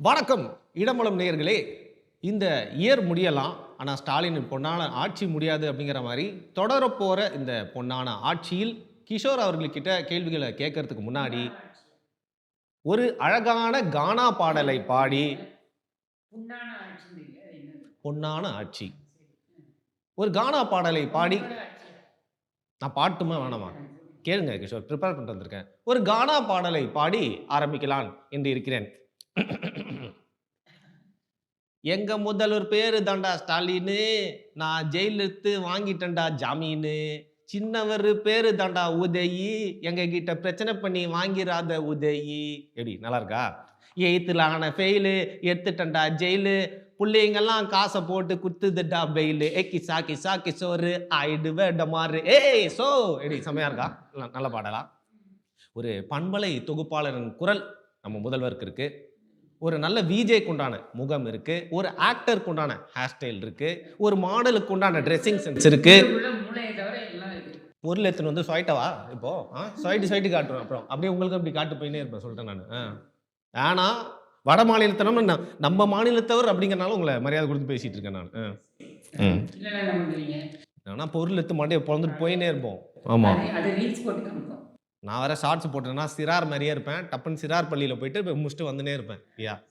வணக்கம். இடமலம் நேயர்களே இந்த இயர் முடியலாம் ஆனால் ஸ்டாலின் பொன்னான ஆட்சி முடியாது அப்படிங்கிற மாதிரி தொடரப்போகிற இந்த பொன்னான ஆட்சியில் கிஷோர் அவர்கள்கிட்ட கேள்விகளை கேட்கறதுக்கு முன்னாடி ஒரு அழகான கானா பாடலை பாடி பொன்னான ஆட்சி. ஒரு கானா பாடலை பாடி நான் பாட்டுமா வேணாமா? கேளுங்க கிஷோர் ப்ரிப்பேர் பண்ணிட்டு வந்திருக்கேன். ஒரு கானா பாடலை பாடி ஆரம்பிக்கலாம் என்று இருக்கிறேன். எங்க முதல்வர் பேரு தாண்டா ஸ்டாலினு. நான் ஜெயில எடுத்து வாங்கிட்டேன்டா ஜாமீனு. சின்னவர் பேரு தாண்டா உதயி. எங்க கிட்ட பிரச்சனை பண்ணி வாங்கிராத உதயி. எப்படி நல்லா இருக்கா எயித்துல ஆன ஃபெயிலு எடுத்துட்டேன்டா ஜெயிலு. பிள்ளைங்கெல்லாம் காசை போட்டு குத்துதுடா பெயிலு ஏ கிசா கிசா சோறு ஆயிடு வேடமாறு ஏய் சோ எடி செமையா இருக்கா? நல்ல- நல்ல பாடலா? ஒரு பண்பலை தொகுப்பாளரின் குரல் நம்ம முதல்வருக்கு இருக்கு. ஒரு நல்ல விஜேக்கு உண்டான முகம் இருக்கு ஒரு ஆக்டருக்கு உண்டான ஹேர் ஸ்டைல் இருக்கு ஒரு மாடலுக்கு உண்டான ட்ரெஸ்ஸிங் சென்ஸ் இருக்கு. பொருள் எடுத்துன்னு வந்து ஸ்வைட்டவா இப்போ ஆ ஸ்வைட்டு ஸ்வைட்டு காட்டுறோம் அப்புறம். அப்படியே உங்களுக்கு அப்படி காட்டு போயினே இருப்பேன் சொல்லிட்டேன் நான். ஆ. ஆனா வட மாநிலத்தினம் நம்ம மாநிலத்தவர் அப்படிங்கறனால உங்களை மரியாதை கொடுத்து பேசிட்டு இருக்கேன் நான். ஆனா பொருள் எடுத்து மாட்டே பிறந்துட்டு போயினே இருப்போம். ஆமா. அது- அது நான் வேற ஷார்ட்ஸ் போட்டேன்னா சிறார் மாதிரியே இருப்பேன். டப்புன்னு சிறார் பள்ளியில் போயிட்டு முடிச்சுட்டு வந்துனே இருப்பேன். யா.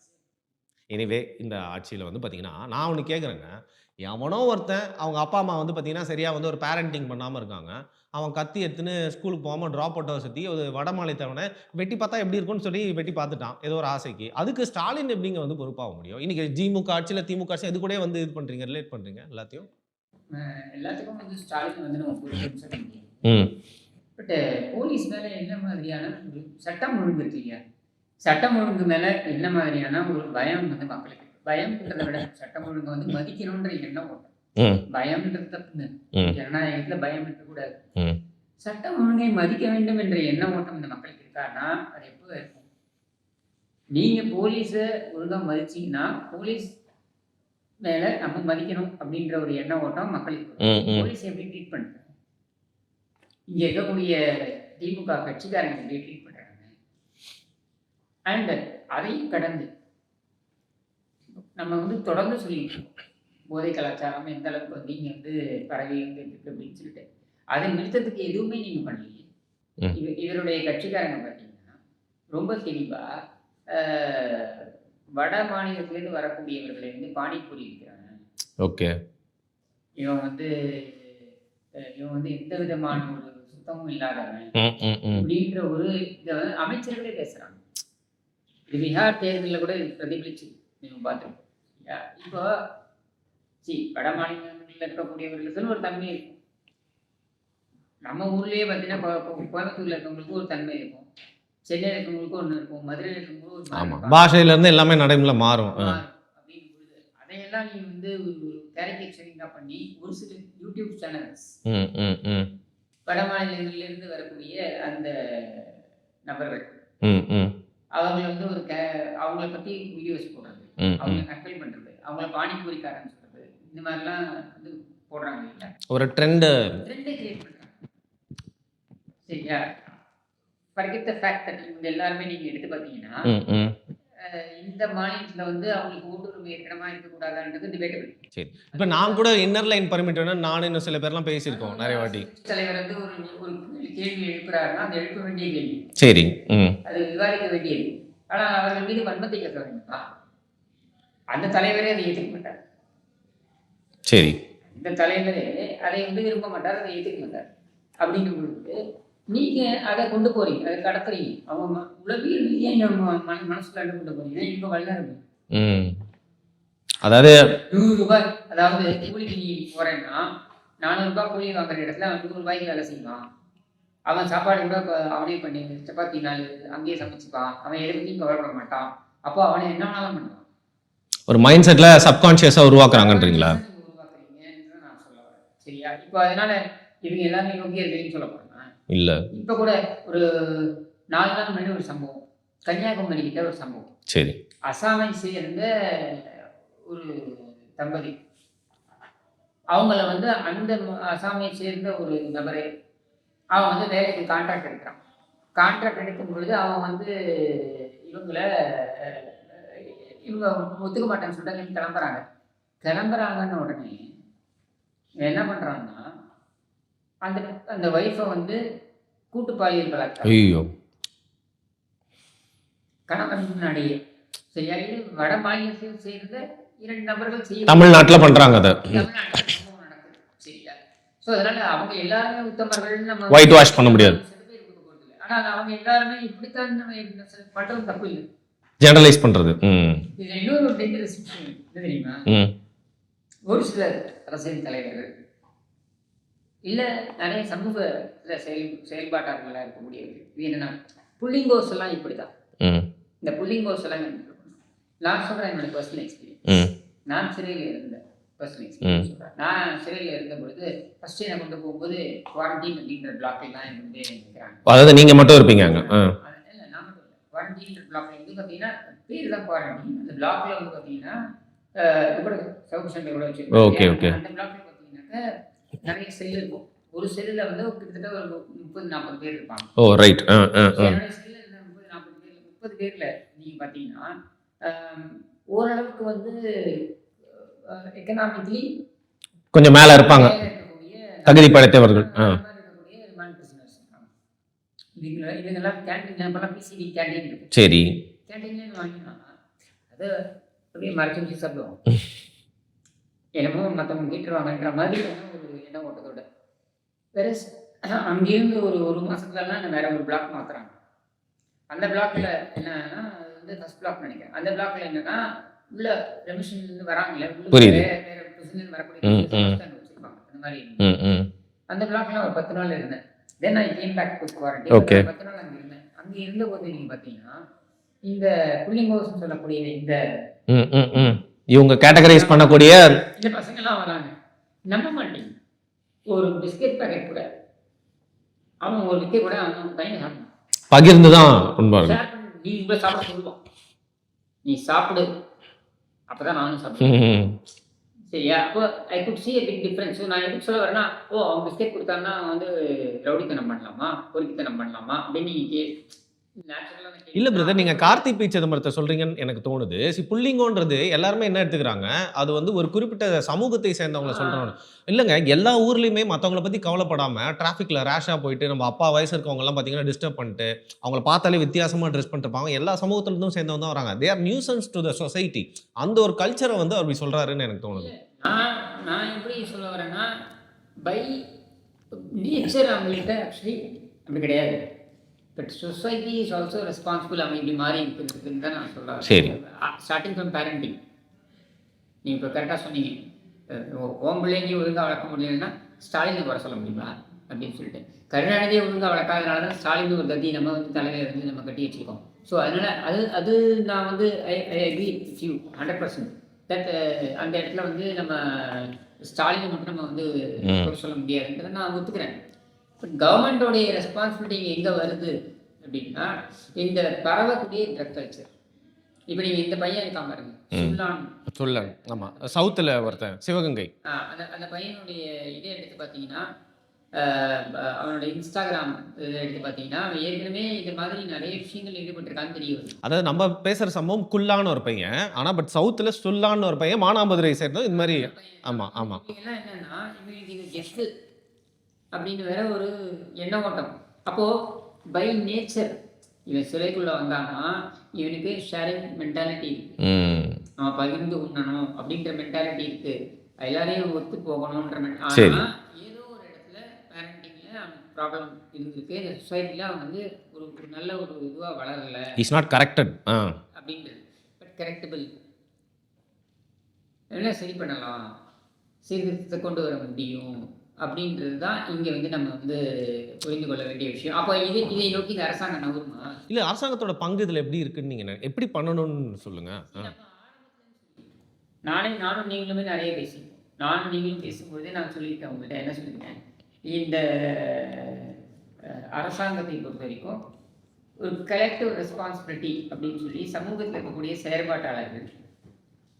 எனிவே இந்த ஆட்சியில் வந்து பார்த்தீங்கன்னா நான் ஒன்று கேட்குறேங்க எவனோ ஒருத்தன் அவங்க அப்பா அம்மா வந்து பார்த்தீங்கன்னா சரியாக வந்து ஒரு பேரண்டிங் பண்ணாமல் இருக்காங்க. அவன் கத்தி எடுத்துன்னு ஸ்கூலுக்கு போகாமல் ட்ராப் அவுட் வசதி ஒரு வடமாநிலத்தவனை வெட்டி பார்த்தா எப்படி இருக்கும்னு சொல்லி வெட்டி பார்த்துட்டான். ஏதோ ஒரு ஆசைக்கு. அதுக்கு ஸ்டாலின் எப்படிங்க வந்து பொறுப்பாக முடியும்? இன்னைக்கு திமுக ஆட்சியில் திமுக ஆட்சி இது கூட வந்து இது பண்ணுறீங்க ரிலேட் பண்ணுறீங்க எல்லாத்தையும்? எல்லாத்துக்கும் வந்து ஸ்டாலின் வந்து நம்ம ம். பட் போலீஸ் மேல என்ன மாதிரியான ஒரு சட்டம் ஒழுங்கு இருக்கு இல்லையா? சட்டம் ஒழுங்கு மேல என்ன மாதிரியான ஒரு பயம் வந்து மக்களுக்கு? பயம்ன்றதை விட சட்டம் ஒழுங்கு வந்து மதிக்கணுன்ற எண்ணம் ஓட்டம் பயம்ன்றது தப்புங்க ம். ஜனநாயகத்துல பயம் இருக்கக்கூடாது சட்டம் ஒழுங்கை மதிக்க வேண்டும் என்ற எண்ண ஓட்டம் இந்த மக்களுக்கு இருக்கான்னா அது எப்போ இருக்கும்? நீங்க போலீஸை ஒழுங்கா மதிச்சீங்கன்னா போலீஸ் மேல நம்ம மதிக்கணும் அப்படின்ற ஒரு எண்ண ஓட்டம் மக்களுக்கு போலீஸ் எப்படி ட்ரீட் பண்றாங்க இங்க இருக்கக்கூடிய திமுக கட்சிக்காரங்க எப்படி ட்ரீட் பண்றாங்க. அண்ட் அதையும் கடந்து நம்ம வந்து தொடர்ந்து சொல்லிட்டு இருக்கோம். போதை கலாச்சாரம் எந்த அளவுக்கு வந்து இங்க வந்து பரவி வந்து இருக்கு அப்படின்னு சொல்லிட்டு. அதை நிறுத்தத்துக்கு எதுவுமே நீங்க பண்ணலையே. இவ இவருடைய கட்சிக்காரங்க பார்த்தீங்கன்னா ரொம்ப தெளிவா ஆஹ், வட மாநிலத்திலேருந்து வரக்கூடியவர்களை வந்து பானிபூரி இருக்கிறாங்க. ஓகே. இவன் வந்து இவன் வந்து எந்த விதமான ஒரு சுத்தமும் இல்லாதவன். அப்படின்ற ஒரு இதை வந்து அமைச்சர்களே பேசுறாங்க. இது பீகார் தேர்தலில் கூட பிரதிபலிச்சு நீங்க பார்த்துருக்கோம்? இப்போ சி வட மாநிலங்களில் இருக்கக்கூடியவர்களுக்கு ஒரு தன்மை இருக்கும். நம்ம ஊர்லயே பார்த்தீங்கன்னா கோயம்புத்தூர்ல இருக்கவங்களுக்கு ஒரு தன்மை இருக்கும். சென்னையில் இருக்கவங்களுக்கு ஒன்று இருக்கும். மதுரையில் இருக்கவங்களுக்கு ஒரு மாதிரி ஆமா. இருப்பாங்க. பாஷையில இருந்து எல்லாமே நடைமுறை மாறும். அப்படின்னு அதையெல்லாம் நீ வந்து ஒரு கேரிகேச்சரிங்காக பண்ணி ஒரு சில யூடியூப் சேனல்ஸ் வட மாநிலங்களிலிருந்து வரக்கூடிய அந்த நபர்கள். ம் ம். அவங்க வந்து ஒரு கே அவங்கள பற்றி வீடியோஸ் போடுறது. ம் அவங்க ம் நக்கல் பண்ணுறது அவங்கள பானிபூரிக்காரன்னு சொல்கிறது இந்த மாதிரிலாம் வந்து போடுறாங்க இல்லையா ஒரு ட்ரெண்டு ட்ரெண்டை கிரியேட் பண்ணுறாங்க சரியா? ஃபர்கெட் த ஃபேக்ட் தட் இவங்க எல்லாருமே நீங்கள் எடுத்து பார்த்தீங்கன்னா இந்த மாநிலத்தில் வந்து அவங்களுக்கு ஓட்டுரிமை இருக்கணுமா இருக்கக்கூடாதான்றது டிபேட்டபிள் சரி. இப்போ நான் கூட இன்னர் லைன் பர்மிட் நானும் இன்னும் சில பேர்லாம் பேசியிருக்கோம் நிறைய வாட்டி. தலைவர் வந்து ஒரு ஒரு கேள்வி எழுப்புறாருன்னா அது எழுப்ப வேண்டிய கேள்வி. சரி அது விவாதிக்க வேண்டியது. ஆனால் அவர்கள் மீது வன்மத்தை கேட்க வேண்டுமா? அந்த தலைவரே அதை ஏற்றுக்க மாட்டார். சரி. இந்த தலைவரே அதை வந்து விரும்ப மாட்டார் அதை ஏற்றுக்க மாட்டார். அப்படிங்கும் பொழுது நீங்க அதை கொண்டு போறீங்க அதை கடத்துறீங்க. அவங்க உளவியல் ரீதியாக மனசுல கொண்டு போறீங்கன்னா இவங்க வல்லரவு ம். அதாவது நூறு ரூபாய் அதாவது கூலிக்கு நீ போறேன்னா நானூறு ரூபாய் கூலி வாங்குற இடத்துல அவன் நூறு ரூபாய்க்கு வேலை செய்வான். அவன் சாப்பாடு கூட அவனே பண்ணி சப்பாத்தி நாலு அங்கேயே சமைச்சுப்பான். அவன் எதை பற்றியும் கவலைப்பட மாட்டான். அப்போ அவனை என்ன வேணாலும் பண்ணுவான் ஒரு மைண்ட் செட்ல சப்கான்ஷியஸா உருவாக்குறாங்கன்றீங்களா? சரியா? இப்போ அதனால இவங்க எல்லாமே யோகியர்களையும் சொல்ல போறேன் இல்ல. இப்போ கூட ஒரு நாலு நாள் முன்னாடி ஒரு சம்பவம். கன்னியாகுமரி கிட்ட ஒரு சம்பவம். சரி. அசாமை சேர்ந்த ஒரு தம்பதி. அவங்கள வந்து அந்த ம- அசாமை சேர்ந்த ஒரு நபரை. அவன் வந்து வேலைக்கு கான்ட்ராக்ட் எடுக்கிறான். கான்ட்ராக்ட் எடுக்கும் பொழுது அவன் வந்து இவங்களை இவங்க ஒத்துக்க மாட்டேன்னு சொல்லிட்டு கிளம்புறாங்க. கிளம்புறாங்கன்னு உடனே என்ன பண்றான்னா அந்த அந்த ஒய்ஃபை வந்து கூட்டு பாலியல் பலாத்காரம். கணவன் முன்னாடியே. சரியா? இது வட மாநிலத்தில் சேர்ந்த தமிழ்நாட்டுல பண்றாங்க அதை. ஸோ அதனால அவங்க எல்லாருமே உத்தமர்கள் நம்ம White wash பண்ண முடியாது. சில பேர் இருக்க போறதில்லை. ஆனா அது அவங்க எல்லாருமே இப்படித்தான் பண்றது தப்பு இல்லை. ஜெனரலைஸ் பண்றது. இதுல இன்னொரு ஒரு டேஞ்சரஸ் என்ன தெரியுமா? ஒரு சில அரசியல் தலைவர்கள் இல்ல நிறைய சமூக செயல் செயல்பாட்டாளர்களாக இருக்கக்கூடியவர்கள். என்னன்னா புள்ளிங்கோஸ் எல்லாம் இப்படிதான் இந்த புள்ளிங்கோஸ் எல்லாம். நான் சொல்றேன். என்னோட பர்சனல் எக்ஸ்பீரியன்ஸ் நான் சிறையில் இருந்தேன் நான் சிறையில் இருந்த பொழுது ஃபர்ஸ்ட் என்னை கொண்டு போகும்போது குவாரண்டைன் அப்படின்ற பிளாக்கில் தான் வந்து நிற்கிறாங்க அதாவது நீங்க மட்டும் இருப்பீங்க அங்க? நான் மட்டும் இல்லை. குவாரண்டைன் பிளாக்ல வந்து பார்த்தீங்கன்னா பேர் தான் குவாரண்டைன் அந்த பிளாக்ல வந்து பார்த்தீங்கன்னா கூட சவுத் சென்டர் கூட Okay, okay. அந்த பிளாக்ல பார்த்தீங்கன்னாக்க நிறைய செல் இருக்கும். ஒரு செல்லில் வந்து கிட்டத்தட்ட ஒரு முப்பது நாற்பது பேர் இருப்பாங்க. ஓ ரைட் முப்பது நாற்பது பேர் முப்பது பேர்ல நீங்க பார்த்தீங்கன்னா ஓரளவுக்கு வந்து எக்கனாமிக்கலி கொஞ்சம் மேல இருப்பாங்க. தகுதி படைத்தவர்கள். சரி. அது அப்படியே மறைச்சு வச்சு சாப்பிடுவோம் என்னமோ மற்றவங்க கேட்டுருவாங்கன்ற மாதிரி ஒரு எண்ணம் ஓட்டத்தோட. வேற அங்கேருந்து ஒரு ஒரு மாசத்துலலாம் வேற ஒரு பிளாக் மாத்துறாங்க. அந்த பிளாக்ல என்னன்னா வந்து ஃபர்ஸ்ட் பிளாக் நினைக்கிறேன். அந்த பிளாக்ல என்னன்னா உள்ள வராங்கல்ல உள்ள புரியுது. வேற இருந்து வரக்கூடிய அந்த மாதிரி. ம் ம். அந்த பிளாக்ல ஒரு பத்து நாள் இருந்தேன். Then I came back to quarantine Okay. பத்து நாள் அங்கே இருந்தேன். அங்கே இருந்த போது நீங்க பார்த்தீங்கன்னா இந்த புள்ளிங்கோஸ் சொல்லக்கூடிய இந்த ம் ம் ம். இவங்க கேட்டகரைஸ் பண்ணக்கூடிய இந்த பசங்கெல்லாம் வராங்க. நம்ப மாட்டீங்க ஒரு பிஸ்கெட் பாக்கெட் கூட அவன் ஒரு பிஸ்கெட் கூட அவன் பையன் பகிர்ந்து தான் பண்ணி. நீ இவ்வளோ சாப்பிட சொல்லுவான் நீ சாப்பிடு. அப்பதான் நானும் சாப்பிடுவேன். சரியா அப்போ I could see a big difference. So நான் எதுக்கு சொல்ல வரேன்னா ஓ அவன் பிஸ்கெட் கொடுத்தாங்கன்னா வந்து ரவுடித்தனம் பண்ணலாமா? பொறுக்கித்தனம் பண்ணலாமா? அப்படின்னு நீங்கள் இல்ல பிரதர் நீங்க கார்த்தி பி சிதம்பரத்தை சொல்றீங்கன்னு எனக்கு தோணுது. சி புள்ளிங்கோன்றது எல்லாருமே என்ன எடுத்துக்கிறாங்க? அது வந்து ஒரு குறிப்பிட்ட சமூகத்தை சேர்ந்தவங்களை சொல்றோம் இல்லைங்க எல்லா ஊர்லயுமே மத்தவங்கள பத்தி கவலைப்படாம டிராஃபிக்ல ரேஷா போயிட்டு நம்ம அப்பா வயசு இருக்கவங்க எல்லாம் பாத்தீங்கன்னா டிஸ்டர்ப் பண்ணிட்டு அவங்கள பார்த்தாலே வித்தியாசமா ட்ரெஸ் பண்ணிட்டு இருப்பாங்க எல்லா சமூகத்துல இருந்தும் சேர்ந்தவங்க தான் வராங்க. They are nuisance to the society அந்த ஒரு கல்ச்சரை வந்து அவர் இப்படி சொல்றாருன்னு எனக்கு தோணுது. நான் நான் எப்படி சொல்ல வரேன்னா பை நேச்சர் அவங்கள்ட்ட ஆக்சுவலி அப்படி கிடையாது. But society is also responsible அவன் இப்படி மாறி இருக்கிறதுன்னு தான் நான் சொல்ல சரி. ஸ்டார்டிங் ஃப்ரம் பேரண்டிங் நீங்கள் இப்போ கரெக்டாக சொன்னீங்க. அஹ் ஓ- உன் பிள்ளைங்க ஒழுங்காக வளர்க்க முடியலன்னா ஸ்டாலினை வர சொல்ல முடியுமா? அப்படின்னு சொல்லிட்டு. கருணாநிதியை ஒழுங்காக வளர்க்காதனால தான் ஸ்டாலின் ஒரு கத்தி நம்ம வந்து தலையில இருந்து நம்ம கட்டி வச்சிருக்கோம். ஸோ அதனால அது அது நான் வந்து I I agree with you hundred percent that அந்த இடத்துல வந்து நம்ம ஸ்டாலினை மட்டும் நம்ம வந்து சொல்ல முடியாதுன்றதை நான் ஒத்துக்கிறேன். கவர்மெண்டோடைய ரெஸ்பான்சிபிலிட்டி எங்கே வருது அப்படின்னா இந்த பரவக்கூடிய ட்ரக் கல்ச்சர் இப்போ நீங்கள் இந்த பையன் இருக்கான் பாருங்க. சுல்லான். சொல்ல ஆமா. சவுத்துல ஒருத்தன் சிவகங்கை. அந்த அந்த பையனுடைய இதை எடுத்து பார்த்தீங்கன்னா அவனோட இன்ஸ்டாகிராம் இதை எடுத்து பார்த்தீங்கன்னா அவன் ஏற்கனவே இது மாதிரி நிறைய விஷயங்கள் ஈடுபட்டிருக்கான்னு தெரிய வருது. அதாவது நம்ம பேசுற சம்பவம் குல்லான்னு ஒரு பையன். ஆனா பட் சவுத்துல சுல்லான்னு ஒரு பையன் மானாமதுரை சேர்ந்தோம் இது மாதிரி ஆமா ஆமா. இவங்கெல்லாம் என்னன்னா இவங்களுக்கு இது கெஸ்ட் அப்படின்னு வேற ஒரு எண்ண ஓட்டம் அப்போ பை நேச்சர் இவன் சிலைக்குள்ள வந்தான்னா இவனுக்கு ஷேரிங் மென்டாலிட்டி இருக்கு. நம்ம பகிர்ந்து உண்ணணும் அப்படின்ற மென்டாலிட்டி இருக்கு. எல்லாரையும் ஒத்து போகணுன்ற men- சரி. ஆனா ஏதோ ஒரு இடத்துல பேரண்டிங்ல அவனுக்கு ப்ராப்ளம் இருந்திருக்கு. இந்த சொசைட்டில அவன் வந்து ஒரு ஒரு நல்ல ஒரு இதுவா வளரல. இஸ் நாட் கரெக்டட் ஆ. அப்படின்றது. பட் கரெக்டபிள் என்ன சரி பண்ணலாம்? சீர்திருத்தத்தை கொண்டு வர முடியும். அப்படின்றது தான் இங்கே வந்து நம்ம வந்து புரிந்து கொள்ள வேண்டிய விஷயம். அப்போ இது இதை நோக்கி இந்த அரசாங்கம் நகருமா? இல்ல அரசாங்கத்தோட பங்கு இதுல எப்படி இருக்குன்னு நீங்க நினை- எப்படி பண்ணணும்னு சொல்லுங்க. ஆ. நானே நானும் நீங்களுமே நிறைய பேசியிருக்கோம் நானும் நீங்களும் பேசும்பொழுதே நான் சொல்லியிருக்கேன் உங்கள்கிட்ட என்ன சொல்லியிருக்கேன் இந்த அரசாங்கத்தை பொறுத்த வரைக்கும் ஒரு கலெக்டிவ் ரெஸ்பான்சிபிலிட்டி அப்படின்னு சொல்லி சமூகத்தில் இருக்கக்கூடிய செயற்பாட்டாளர்கள்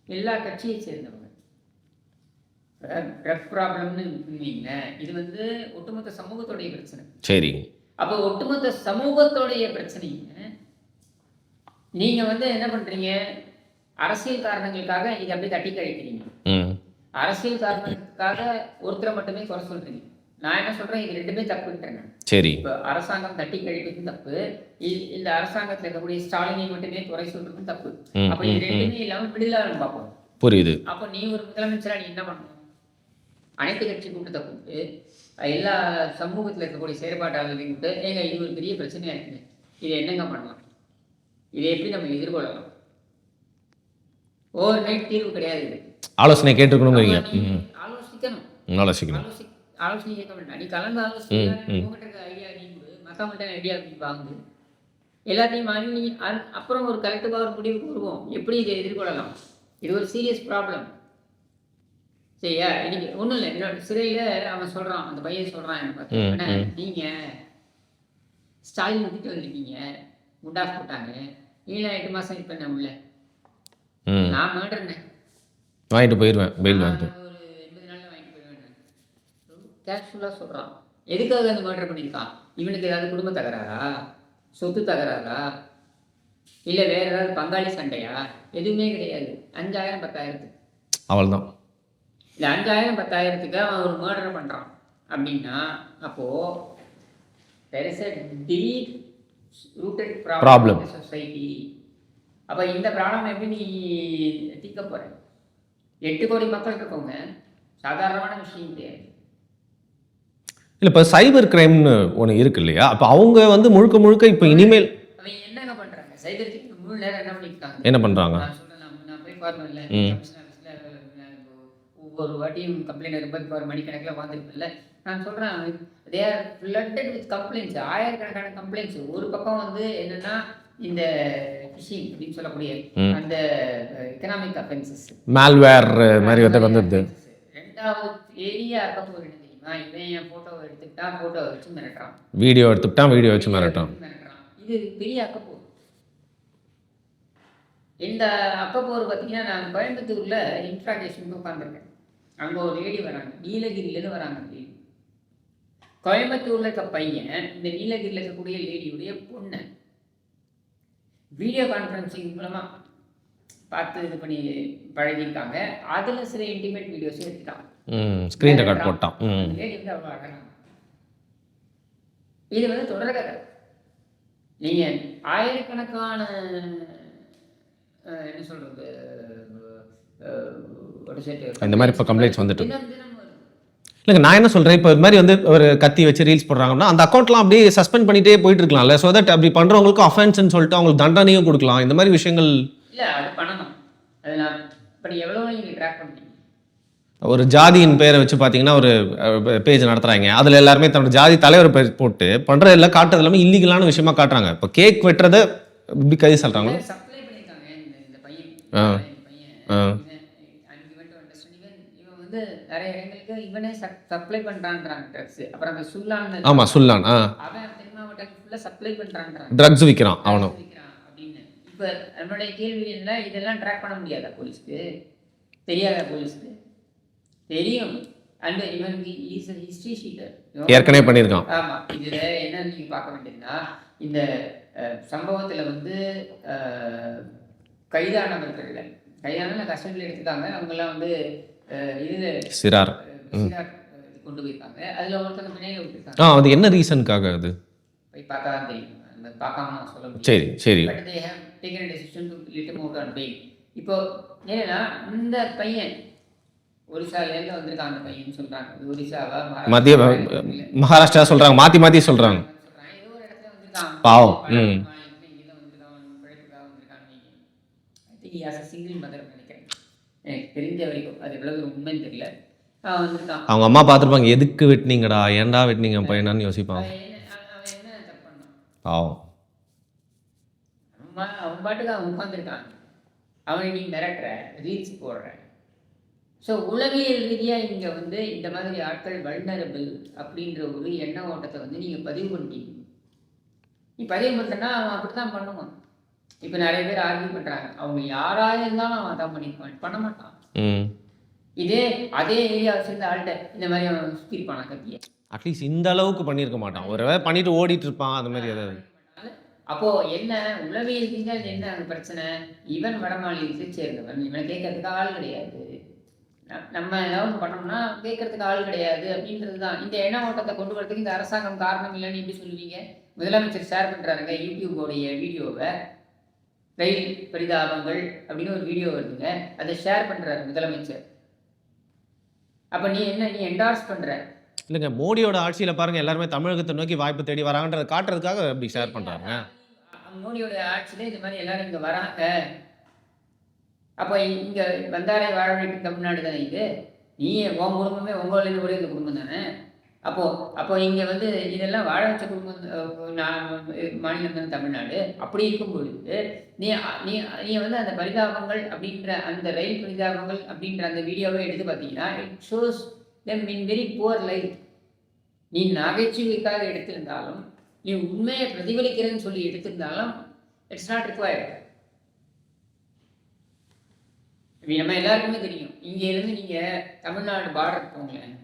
எல்லா கட்சியை சேர்ந்தவங்க ட்ரக் ப்ராப்ளம்னு வைங்களேன் இது வந்து ஒட்டுமொத்த சமூகத்துடைய பிரச்சனை. சரி. அப்போ ஒட்டுமொத்த சமூகத்தோடைய பிரச்சனைங்க நீங்க வந்து என்ன பண்றீங்க? அரசியல் காரணங்களுக்காக இதை அப்படியே தட்டி கழிக்கிறீங்க. அரசியல் காரணத்துக்காக ஒருத்தரை மட்டுமே குறை சொல்றீங்க. நான் என்ன சொல்றேன்? இது ரெண்டுமே தப்புன்றேன். சரி. இப்ப அரசாங்கம் தட்டி கழிப்பதும் தப்பு. இந்த அரசாங்கத்துல இருக்கக்கூடிய ஸ்டாலினை மட்டுமே குறை சொல்றதும் தப்பு. அப்ப இது. ரெண்டுமே இல்லாம விடுதலை பார்ப்போம். புரியுது. அப்போ நீ ஒரு முதலமைச்சரா நீ என்ன பண்ணணும் அனைத்து கட்சி கூட்டத்தை கூப்பிட்டு எல்லா சமூகத்துல இருக்கக்கூடிய செயற்பாட்டாளர்களையும் கூப்பிட்டு ஏங்க இது ஒரு பெரிய பிரச்சனையா இருக்குங்க. இதை என்னங்க பண்ணலாம்? இதை எப்படி நம்ம எதிர்கொள்ளலாம்? ஓவர் நைட் தீர்வு கிடையாது இது. ஆலோசனை ம் ஆலோசிக்கணும். ஆலோசிக்கணும். ஆலோசி ஆலோசனை கேட்க வேண்டாம். நீ கலந்து ஆலோசனை ஐடியா நீ மற்றவங்கள்ட்ட ஐடியா வாங்கு. எல்லாத்தையும் வாங்கி நீ அ- அப்புறம் ஒரு கலெக்டிவாக ஒரு முடிவுக்கு வருவோம். எப்படி இதை எதிர்கொள்ளலாம்? இது ஒரு சீரியஸ் ப்ராப்ளம் சரியா? இன்னைக்கு ஒன்றும் இல்லை. என்னோட சிறையில் அவன் சொல்கிறான் அந்த பையன் சொல்கிறான் என்ன பார்த்து. ம், அண்ணா, ம். நீங்கள் ஸ்டாலின் விட்டுட்டு வந்திருக்கீங்க. முண்டாஸ் போட்டாங்க. நீலாம் எட்டு மாதம் இது பண்ண உள்ள ம். நான் மேடுறேன் வாங்கிட்டு போயிடுவேன் பெயில் வாங்கிட்டு. ஒரு எண்பது நாள்ல வாங்கிட்டு போயிடுவேன் கேஷுவலாக சொல்கிறான் எதுக்காக அந்த மர்டர் பண்ணியிருக்கான்? இவனுக்கு ஏதாவது குடும்ப தகராறா? சொத்து தகராறா? இல்லை வேற ஏதாவது பங்காளி சண்டையா? எதுவுமே கிடையாது. அஞ்சாயிரம் பத்தாயிரத்துக்கு. அவள் இந்த அஞ்சாயிரம் பத்தாயிரத்துக்கு அவன் ஒரு மர்டர் பண்ணுறான் அப்படின்னா அப்போது rooted Problem. problem. in the society. அப்போ இந்த ப்ராப்ளம் எப்படி நீ தீர்க்க போற? எட்டு கோடி மக்கள் இருக்கவங்க சாதாரணமான விஷயம் கிடையாது. இல்லை இப்போ சைபர் கிரைம்னு ஒன்று இருக்கு இல்லையா? அப்போ அவங்க வந்து முழுக்க முழுக்க இப்போ இனிமேல் அவங்க என்னங்க பண்றாங்க? சைபர் கிரைம் முழு நேரம் என்ன பண்ணிருக்காங்க? என்ன பண்ணுறாங்க நான் சொல்றேன் நான் போய் ஆஃபீஸில் ஒவ்வொரு வாட்டியும் கம்ப்ளைண்ட் வரும்போது இப்போ மணிக்கணக்கில் வந்துருக்குல்ல நான் சொல்கிறேன் they are flooded with complaints ஆயிரக்கணக்கான கம்ப்ளைண்ட்ஸ் ஒரு பக்கம் வந்து என்னன்னா இந்த ஃபிஷிங் அப்படின்னு சொல்லக்கூடிய. அந்த எக்கனாமிக் அஃபென்சஸ் மேல்வேர் மாதிரி வந்து ரெண்டாவது ஏரியா இருக்க என்ன தெரியுமா? இவன் என் ஃபோட்டோவை எடுத்துக்கிட்டான் ஃபோட்டோவை வச்சு மிரட்டுறான். வீடியோ எடுத்துக்கிட்டான் வீடியோ வச்சு மிரட்டுறான். இது பெரிய அக்கப்போர் இந்த அக்கப்போர் பார்த்தீங்கன்னா நான் கோயம்புத்தூர்ல இன்ட்ராகேஷனுக்கு உட்காந்துருக்கேன் அங்கே ஒரு லேடி வராங்க. நீலகிரியிலேருந்து வராங்க. கோயம்புத்தூர்ல இருக்க பையன் இந்த நீலகிரியில் இருக்கக்கூடிய லேடியுடைய பொண்ணு. வீடியோ கான்ஃபரன்சிங் மூலமா பார்த்து இது பண்ணி பழகியிருக்காங்க. அதுல சில இன்டிமேட் வீடியோஸ் எடுத்துட்டாங்க ம் ஸ்க்ரீன் ரெக்கார்ட் போட்டான். லேடி வந்து அவ்வளோ அழகாங்க இது வந்து தொடர்கதை. நீங்க ஆயிரக்கணக்கான என்ன சொல்றது இந்த மாதிரி இப்ப complaints வந்துட்டு. இல்லைங்க நான் என்ன சொல்கிறேன் இப்போ இது மாதிரி வந்து ஒரு கத்தி வச்சு ரீல்ஸ் போடுறாங்கன்னா அந்த அக்கௌண்ட்லாம் அப்படியே சஸ்பெண்ட் பண்ணிட்டே போயிட்டு இருக்கலாம்ல ஸோ தட் அப்படி பண்ணுறவங்களுக்கு அஃபென்ஸ்னு சொல்லிட்டு அவங்களுக்கு தண்டனையும் கொடுக்கலாம். இந்த மாதிரி விஷயங்கள் இல்ல அது பண்ணணும். அது நான் இப்படி எவ்வளவு நீங்க ட்ராக் பண்றீங்க ஒரு ஜாதியின் பேரை வச்சு பார்த்தீங்கன்னா ஒரு பேஜ் நடத்துறாங்க. அதில் எல்லாருமே தன்னோட ஜாதி தலைவர் பேர் போட்டு பண்ணுறது எல்லாம் காட்டுறது எல்லாமே இல்லீகலான விஷயமா காட்டுறாங்க. இப்போ கேக் வெட்டுறதை இப்படி கை சொல்கிறாங்க சப்ளை பண்ணியிருக்காங்க. இந்த இந்த பையன். ஆ. ஆ. இவன் and given to understand இவன் இவன் வந்து நிறைய இடங்களுக்கு இவனே சப்ளை பண்றான்றாங்க ட்ரக்ஸ் அப்புறம் அந்த சுல்லான் ஆமாம் சுல்லான் அவன் தென் மாவட்டம் ஃபுல்லா சப்ளை பண்றான்றாங்க ட்ரக்ஸ் விற்கிறான் அவனும். அப்படின்னு. இப்ப நம்மளுடைய கேள்வி என்ன? இதெல்லாம் ட்ராக் பண்ண முடியாதா போலீஸ்க்கு? தெரியாதா போலீஸ்க்கு? தெரியும். அண்ட் இவனுக்கு இஸ் ஹிஸ்ட்ரி ஷீட்டர் ஏற்கனவே பண்ணியிருக்கான். ஆமா. இதுல என்ன நீங்க பார்க்க வேண்டியதுன்னா இந்த சம்பவத்துல வந்து அஹ், கைதானவர்கள்ல கைதான கஸ்டடியில் எடுத்துட்டாங்க. அவங்கெல்லாம் வந்து இது சிறார். கொண்டு போயிருக்காங்க. அதுல ஒருத்தங்க விட்டுருக்காங்க ஆ அது என்ன ரீசனுக்காக அது? போய் பார்த்தா தெரியும். பார்க்காம சொல்ல முடியும் சரி சரி. But they have taken decision to let mode on bail இப்போ என்னன்னா இந்த பையன் ஒரிசாலேருந்து வந்திருக்கான் அந்த பையன் சொல்றாங்க. ஒரிசாவா மத்திய மகாராஷ்டிரா. மகாராஷ்டிரா சொல்கிறாங்க மாற்றி சொல்றாங்க. பாவம். ம். மாநிலத்துல இங்கதான் எனக்கு தெரிஞ்ச வரைக்கும். அது எவ்வளவு உண்மைன்னு தெரியல. வந்திருக்கான். அவங்க அம்மா பார்த்துருப்பாங்க எதுக்கு வெட்டினீங்கடா? ஏன்டா வெட்டினீங்க? பையனான்னு யோசிப்பாங்க அவன் என்ன அவன் பாட்டுக்கு அவன் உட்காந்துருக்கான் அவனை நீ மிரட்டுற ரீல்ஸ் போடுற. ஸோ உளவியல் ரீதியாக இங்கே வந்து இந்த மாதிரி ஆட்கள் வல்னரபிள் அப்படின்ற ஒரு எண்ண ஓட்டத்தை வந்து நீங்கள் பதிவு பண்ணிட்டீங்க. நீ பதிவு பண்ணிட்டனா அவன் அப்படி தான் பண்ணுவான். இப்போ நிறைய பேர் ஆர்கியூ பண்ணுறாங்க அவங்க யாராக இருந்தாலும் அவன் அதான் பண்ணியிருப்பான் பண்ண மாட்டான். ம். இதே அதே ஏரியா வச்சிருந்த ஆள்கிட்ட இந்த மாதிரி அவன் சுற்றிருப்பான் கத்தியை? அட்லீஸ்ட் இந்த அளவுக்கு பண்ணியிருக்க மாட்டான். ஒரு வேளை பண்ணிட்டு ஓடிட்டு இருப்பான் அந்த மாதிரி ஏதாவது. அப்போ என்ன? உளவியல் ரீதியாக என்ன அந்த பிரச்சனை? இவன் வடமாநிலத்தை சேர்ந்தவன். இவனை கேட்கறதுக்கு ஆள் கிடையாது. நம்ம ஏதாவது பண்ணோம்னா கேட்கறதுக்கு ஆள் கிடையாது அப்படின்றது தான் இந்த எண்ண ஓட்டத்தை கொண்டு வரதுக்கு இந்த அரசாங்கம் காரணம் இல்லைன்னு எப்படி சொல்லுவீங்க? முதலமைச்சர் ஷேர் பண்றாருங்க யூடியூபோடைய வீடியோவை ரயில் பரிதாபங்கள் அப்படின்னு ஒரு வீடியோ வருதுங்க. அதை ஷேர் பண்றாரு முதலமைச்சர். அப்ப நீ என்ன நீ என்டார்ஸ் பண்ற? இல்லைங்க மோடியோட ஆட்சியில் பாருங்க எல்லாருமே தமிழகத்தை நோக்கி வாய்ப்பு தேடி வராங்கன்றதை காட்டுறதுக்காக அப்படி ஷேர் பண்ணுறாங்க மோடியோட ஆட்சியில இது மாதிரி எல்லாரும் இங்க வராங்க. அப்ப இங்க வந்தாரை வாழ தமிழ்நாடு தானே இது? நீ உன் குடும்பமே உங்களில் கூட இந்த குடும்பம் தானே? அப்போ அப்போ இங்க வந்து இதெல்லாம் வாழ வச்ச குடும்பம் நான் மாநிலம் தான் தமிழ்நாடு. அப்படி இருக்கும் பொழுது நீ நீ நீ வந்து அந்த பரிதாபங்கள் அப்படின்ற அந்த ரயில் பரிதாபங்கள் அப்படின்ற அந்த வீடியோவை எடுத்து பார்த்தீங்கன்னா it shows them in very poor life நீ நகைச்சுவைக்காக எடுத்திருந்தாலும் நீ உண்மையை பிரதிபலிக்கிறேன்னு சொல்லி எடுத்திருந்தாலும் இட்ஸ் நாட் ரிக்வயர்ட் நம்ம எல்லாருக்குமே தெரியும். இங்கே இருந்து நீங்கள் தமிழ்நாடு பார்டர் போங்களேன்.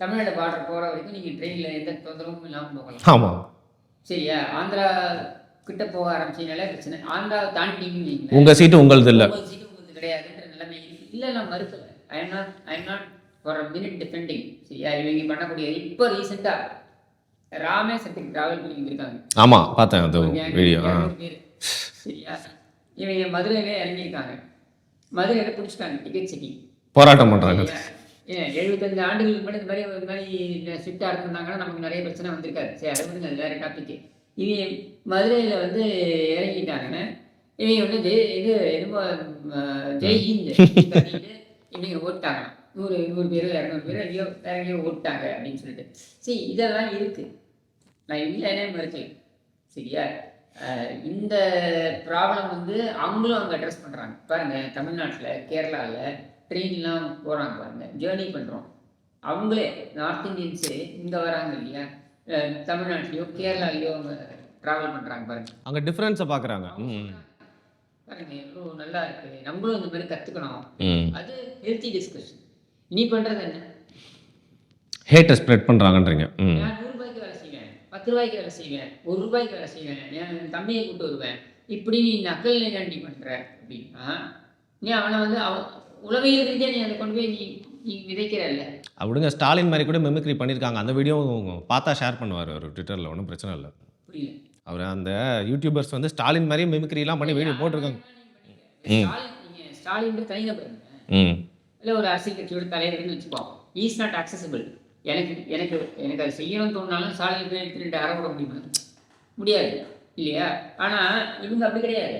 தமிழ்நாடு பார்டர் போற வரைக்கும் நீங்க ட்ரெயின்ல எந்த தொந்தரவும் இல்லாம போகலாம். ஆமாம் சரியா? ஆந்திரா கிட்ட போக ஆரம்பிச்சீங்கனாலே பிரச்சனை. ஆந்திரா வைங்களேன். உங்கள் சீட்டு உங்களது இல்லை. உங்க சீட்டு உங்களுக்கு கிடையாதுன்ற நிலைமை. இல்ல நான் மறுக்கல. I am not I am not for minute defending சரியா? இவங்க பண்ணக்கூடியது இப்போ ரீசெண்டா ராமேஸ்வரத்துக்கு டிராவல் பண்ணி வந்திருக்காங்க ஆமாம் பார்த்தேன் அது வீடியோ. சரியா? இவங்க மதுரையில இறங்கியிருக்காங்க. மதுரையில பிடிச்சிட்டாங்க டிக்கெட் செக்கிங் போராட்டம் பண்ணுறாங்க ஏன் எழுபத்தஞ்சு ஆண்டுகளுக்கு முன்னாடி இந்த மாதிரி ஒரு மாதிரி ஸ்ட்ரிக்டாக இருந்திருந்தாங்கன்னா நமக்கு நிறைய பிரச்சனை வந்திருக்காரு சரி அதை விடுங்க அது டாபிக்கு டாபிக் இவங்க மதுரையில் வந்து இறங்கிட்டாங்கன்னு இவங்க வந்து ஜெய் இது என்னமோ அஹ், ஜெய் இவங்க ஓட்டாங்க நூறு நூறு பேரோ இரநூறு பேரோ எங்கேயோ எங்கேயோ ஓட்டாங்க அப்படின்னு சொல்லிட்டு. சரி இதெல்லாம் இருக்குது நான் இல்லைன்னே மறுக்கல. சரியா? இந்த ப்ராப்ளம் வந்து அவங்களும் அங்கே அட்ரஸ் பண்ணுறாங்க பாருங்கள் தமிழ்நாட்டில் கேரளாவில் ட்ரெயின்லாம் போகிறாங்க பாருங்க ஜேர்னி பண்ணுறோம் அவங்களே நார்த் இந்தியன்ஸு இங்கே வராங்க இல்லையா? தமிழ்நாட்டிலையோ கேரளாலையோ அவங்க ட்ராவல் பண்ணுறாங்க பாருங்க. அங்கே டிஃப்ரென்ஸை பார்க்குறாங்க பாருங்க எவ்வளோ நல்லா இருக்கு. நம்மளும் இந்த மாதிரி கற்றுக்கணும் அது ஹெல்த்தி டிஸ்கஷன் நீ பண்ணுறது என்ன? ஹேட்டை ஸ்ப்ரெட் பண்ணுறாங்கன்றீங்க நான் நூறு ரூபாய்க்கு வேலை செய்வேன் பத்து ரூபாய்க்கு வேலை செய்வேன் ஒரு ரூபாய்க்கு வேலை செய்வேன். என் தம்பியை கூட்டு வருவேன். இப்படி நீ நக்கல் நிகழ்ச்சி பண்ற அப்படின்னா நீ அவனை வந்து அவன் உளவியல் ரீதியாக நீ அதை கொண்டு போய் நீ நீ விதைக்கிறல்ல. அப்படிங்க ஸ்டாலின் மாதிரி கூட மெமிக்ரி பண்ணியிருக்காங்க அந்த வீடியோவும் பார்த்தா ஷேர் பண்ணுவார் அவர் ட்விட்டரில் ஒன்றும் பிரச்சனை இல்லை. புரியல. அவர் அந்த யூடியூபர்ஸ் வந்து ஸ்டாலின் மாதிரி மெமிக்ரிலாம் பண்ணி வீடியோ போட்டிருக்காங்க. ஸ்டாலின் தனிநபர் ம். இல்லை ஒரு அரசியல் கட்சியோட தலைவர்னு வச்சுப்போம் இஸ் நாட் accessible. எனக்கு எனக்கு எனக்கு அது செய்யணும்னு தோணுனாலும் ஸ்டாலின் போய் எடுத்து ரெண்டு அரை விட முடியுமா? முடியாது. இல்லையா? ஆனால் இவங்க அப்படி கிடையாது.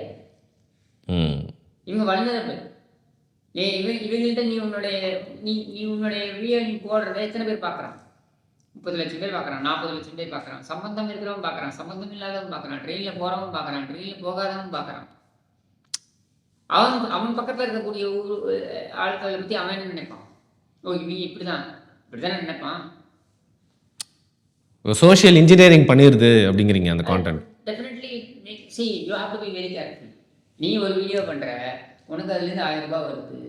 இவங்க வல்னரபிள் ஏ இவங்க இவங்கள்ட்ட நீ உன்னுடைய நீ நீ உன்னுடைய வீடியோ நீ போடுறத எத்தனை பேர் பார்க்குறான் முப்பது லட்சம் பேர் பார்க்குறான் நாற்பது லட்சம் பேர் பார்க்குறான் சம்பந்தம் இருக்கிறவன் பார்க்குறான் சம்பந்தம் இல்லாதவன் பார்க்குறான் ட்ரெயினில் போகிறவன் பார்க்குறான் ட்ரெயினில் போகாதவன் பார்க்குறான் அவன் அவன் பக்கத்தில் இருக்கக்கூடிய ஊர் ஆட்களை பற்றி அவன் என்ன நினைப்பான்? ஓ இவங்க இப்படி தான் இப்படி தானே நினைப்பான் சோஷியல் இன்ஜினியரிங் பண்ணிடுது அப்படிங்கிறீங்க அந்த content definitely see you have to be very careful நீ ஒரு வீடியோ பண்ணுற உனக்கு அதுலேருந்து ஆயிரம் ரூபாய் வருது.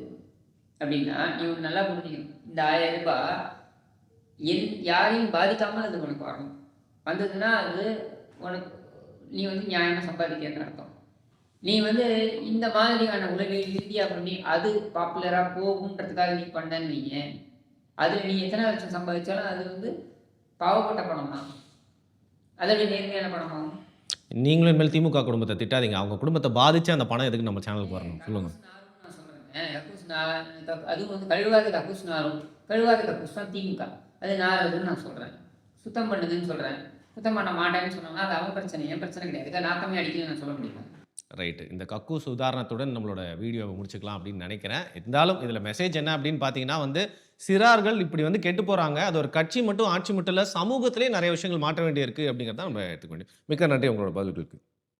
அப்படின்னா நீ ஒன்று நல்லா புரிஞ்சுக்கணும். இந்த ஆயிரம் ரூபாய் என் யாரையும் பாதிக்காமல் அது உனக்கு வரணும். வந்ததுன்னா அது உனக்கு நீ வந்து நியாயமாக சம்பாதிக்கிறேன்னு அர்த்தம். நீ வந்து இந்த மாதிரியான உலகில் இந்தியா பண்ணி அது பாப்புலராக போகுன்றதுக்காக நீ பண்ணன்னு நீங்க அதில் நீ எத்தனை லட்சம் சம்பாதிச்சாலும் அது வந்து பாவப்பட்ட பணம் தான் அதை விட நேர்மையான பணமாகும். நீங்களும் இனிமேல் திமுக குடும்பத்தை திட்டாதீங்க. அவங்க குடும்பத்தை பாதிச்சு அந்த பணம் எதுக்கு நம்ம சேனலுக்கு வரணும்? சொல்லுங்க. நான் சொல்றேன். கக்கூஸ் நா- க- அதுவும் வந்து கழுவாத கக்கூஸ் நாரும் கழுவாத கக்கூஸ் தான் திமுக. அது நாறுதுன்னு நான் சொல்றேன். சுத்தம் பண்ணுதுன்னு சொல்றேன். சுத்தம் பண்ண மாட்டேன்னு சொன்னோம்னா அது அவன் பிரச்சனை. என் பிரச்சனை கிடையாது. நாக்கமே அடிக்கலன்னு நான் சொல்ல முடியும். ரைட்டு இந்த கக்கூஸ் உதாரணத்துடன் நம்மளோட வீடியோவை முடிச்சுக்கலாம் அப்படின்னு நினைக்கிறேன். இருந்தாலும் இதில் மெசேஜ் என்ன அப்படின்னு பார்த்தீங்கன்னா வந்து சிறார்கள் இப்படி வந்து கெட்டு போகிறாங்க அது ஒரு கட்சி மட்டும் ஆட்சி மட்டும் இல்லை சமூகத்திலே நிறைய விஷயங்கள் மாற்ற வேண்டியிருக்கு அப்படிங்கிறத நம்ம எடுத்துக்க வேண்டிய மிக்க நன்றி உங்களோட பதில்களுக்கு.